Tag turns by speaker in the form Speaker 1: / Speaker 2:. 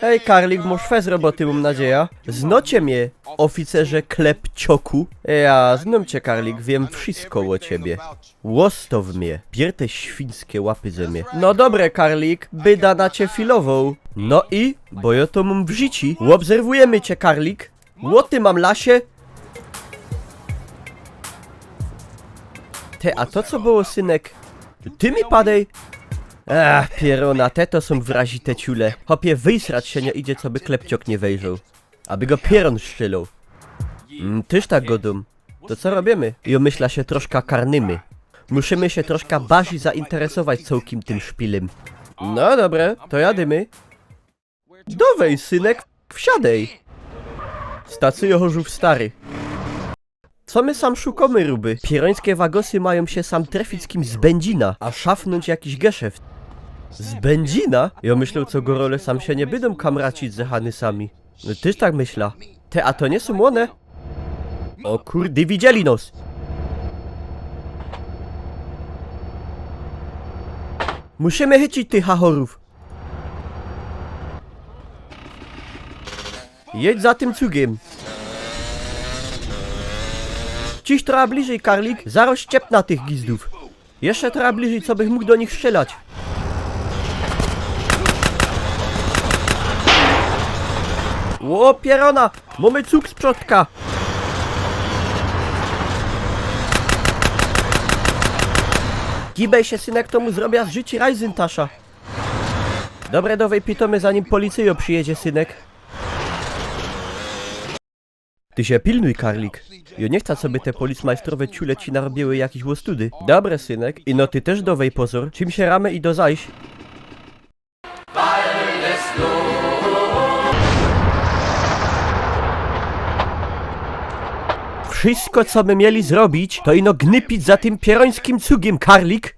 Speaker 1: Hej, Karlik, masz fez roboty, mam nadzieja. Znocie mnie, oficerze klepcioku. Ja znam cię, Karlik, wiem wszystko o ciebie. Łostow mnie, bier te świńskie łapy ze mnie. No dobre, Karlik, byda na cię filową. No i, bo ja to mam w życiu. Obserwujemy cię, Karlik. Łoty mam lasie. Te, a to co było, synek? Ty mi padej? Ach, pierona, te to są wrazite ciule. Hopie, wysrać się nie idzie, co by klepciok nie wejrzał. Aby go pieron szczylał. Mm, tyż tak godum. To co robimy? I omyśla się troszkę karnymy. Musimy się troszkę bardziej zainteresować całkiem tym szpilem. No dobre, to jadymy. Dowej, synek, wsiadej. Stacyjo Chorzów Stary. Co my sam szukamy, ruby? Pierońskie wagosy mają się sam trefić z kimś z Będzina, a szafnąć jakiś geszeft. Z Będzina? Ja myślę, co gorole sam się nie będą kamracić ze Hanysami. No tyż tak myśla. Te, a to nie są one? O kurde, widzieli nos! Musimy chycić tych hachorów. Jedź za tym cugiem. Ciś trochę bliżej, Karlik. Zaraz ściep na tych gizdów. Jeszcze trochę bliżej, co bych mógł do nich strzelać. Ło, pierona! Mamy cuk z przodka! Gibej się, synek, to mu zrobia z życi Rajzyntasza. Dobre, dowej pitomy, zanim policyjo przyjedzie, synek. Ty się pilnuj, Karlik. Jo nie chcę, sobie te policmajstrowe ciule ci narobiły jakiś łostudy. Dobre, synek. I no ty też dowej pozor. Czym się ramy i do zajść. Wszystko, co my mieli zrobić, to ino gnypić za tym pierońskim cugiem, Karlik.